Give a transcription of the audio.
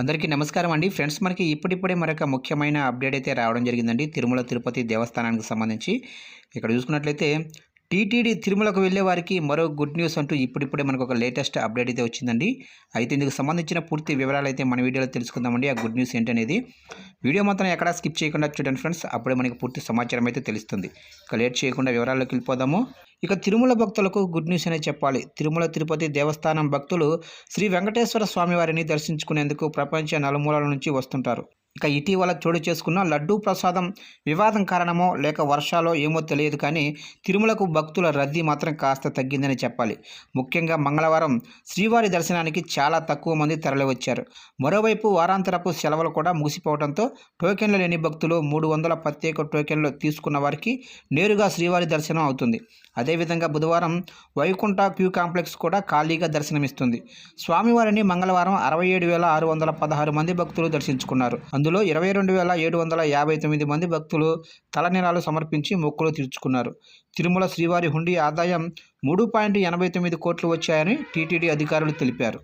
అందరికీ నమస్కారం అండి. ఫ్రెండ్స్ మనకి ఇప్పుడిప్పుడే మరొక ముఖ్యమైన అప్డేట్ అయితే రావడం జరిగిందండి. తిరుమల తిరుపతి దేవస్థానానికి సంబంధించి. ఇక్కడ చూసుకున్నట్లయితే టీటీడీ తిరుమలకు వెళ్ళే వారికి మరో గుడ్ న్యూస్ అంటూ ఇప్పుడిప్పుడే మనకు ఒక లేటెస్ట్ అప్డేట్ అయితే వచ్చిందండి. అయితే ఇందుకు సంబంధించిన పూర్తి వివరాలు అయితే మన వీడియోలో తెలుసుకుందామండి. ఆ గుడ్ న్యూస్ ఏంటనేది వీడియో మాత్రం ఎక్కడా స్కిప్ చేయకుండా చూడండి ఫ్రెండ్స్. అప్పుడే మనకి పూర్తి సమాచారం అయితే తెలుస్తుంది. ఇక లేట్ చేయకుండా వివరాల్లోకి వెళ్ళిపోదాము. ఇక తిరుమల భక్తులకు గుడ్ న్యూస్ అనే చెప్పాలి. తిరుమల తిరుపతి దేవస్థానం భక్తులు శ్రీ వెంకటేశ్వర స్వామివారిని దర్శించుకునేందుకు ప్రపంచ నలుమూలల నుంచి వస్తుంటారు. ఇక ఇటీవల చోటు చేసుకున్న లడ్డూ ప్రసాదం వివాదం కారణమో లేక వర్షాలో ఏమో తెలియదు కానీ తిరుమలకు భక్తుల రద్దీ మాత్రం కాస్త తగ్గిందని చెప్పాలి. ముఖ్యంగా మంగళవారం శ్రీవారి దర్శనానికి చాలా తక్కువ మంది తరలివచ్చారు. మరోవైపు వారాంతరపు సెలవులు కూడా ముగిసిపోవడంతో టోకెన్లు లేని భక్తులు మూడు వందల ప్రత్యేక టోకెన్లు తీసుకున్న వారికి నేరుగా శ్రీవారి దర్శనం అవుతుంది. అదేవిధంగా బుధవారం వైకుంఠ క్యూ కాంప్లెక్స్ కూడా ఖాళీగా దర్శనమిస్తుంది. స్వామివారిని మంగళవారం అరవై ఏడు వేల ఆరు వందల పదహారు మంది భక్తులు దర్శించుకున్నారు. అందులో ఇరవై రెండు వేల ఏడు వందల యాభై తొమ్మిది మంది భక్తులు తలనీలాలు సమర్పించి మొక్కులు తీర్చుకున్నారు. తిరుమల శ్రీవారి హుండీ ఆదాయం మూడు పాయింట్ ఎనభై తొమ్మిది కోట్లు వచ్చాయని టీటీడీ అధికారులు తెలిపారు.